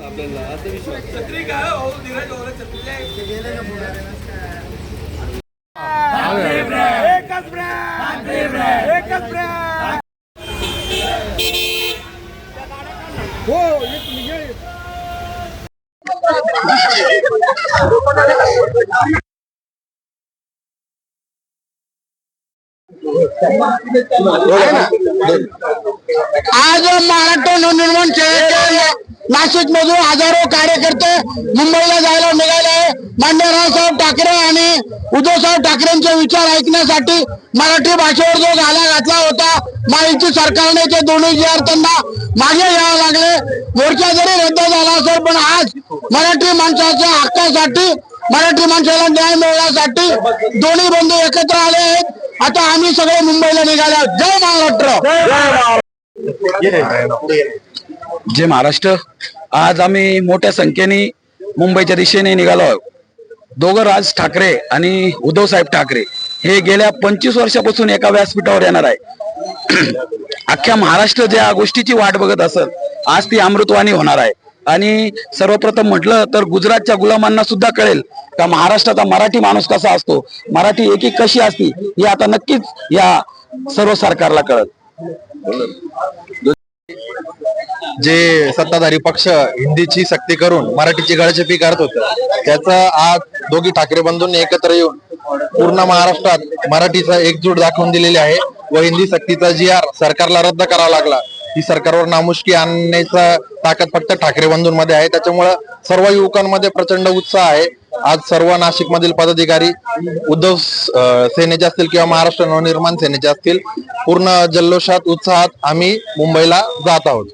आपल्याला असं विश्वास छत्री काय हो धीरज हो छत्रीचे एकच ब्रँड एकच ब्रँड हो एक म्हणजे आज महाराष्ट्र नवनिर्माण सेनेचे नाशिक मधून हजारो कार्यकर्ते मुंबईला जायला निघाले आहे. मान्य रावसाहेब ठाकरे आणि उद्धवसाहेब ठाकरेंचे विचार ऐकण्यासाठी मराठी भाषेवर जो घाला घातला होता माहिती सरकारने ते दोन्ही जे त्यांना मागे घ्यावे लागले. मोर्चा जरी रद्द झाला असेल पण आज मराठी माणसाच्या हक्कासाठी मराठी माणसाला न्याय मिळण्यासाठी दोन्ही बंधू एकत्र आले आहेत. आता आम्ही सगळे मुंबईला निघाले. जय महाराष्ट्र. जय महाराष्ट्र. आज आम्ही मोठ्या संख्येने मुंबईच्या दिशेने निघालो आहोत. दोघं राज ठाकरे आणि उद्धव साहेब ठाकरे हे गेल्या पंचवीस वर्षापासून एका व्यासपीठावर येणार आहे अख्ख्या महाराष्ट्र ज्या गोष्टीची वाट बघत असत आज ती अमृतवाणी होणार आहे. आणि सर्वप्रथम म्हटलं तर गुजरातच्या गुलामांना सुद्धा कळेल का महाराष्ट्राचा मराठी माणूस कसा असतो? मराठी एकी कशी असती हे आता नक्कीच या सर्व सरकारला कळत जे सत्ताधारी पक्ष हिंदीची सक्ती करून मराठीची गळचेपी करत होत त्याचा आज दोघी ठाकरे बंधूंनी एकत्र येऊन पूर्ण महाराष्ट्रात मराठीचा एकजूट दाखवून दिलेली आहे व हिंदी सक्तीचा जी आर सरकारला रद्द करावा लागला. ही सरकारवर नामुष्की आणण्याचा ताकद फक्त ठाकरे बंधूंमध्ये आहे. त्याच्यामुळं सर्व युवकांमध्ये प्रचंड उत्साह आहे. आज सर्व नाशिक मधील पदाधिकारी उद्धव सेनेचे असतील किंवा महाराष्ट्र नवनिर्माण सेनेचे असतील पूर्ण जल्लोषात उत्साहात आम्ही मुंबईला जात आहोत.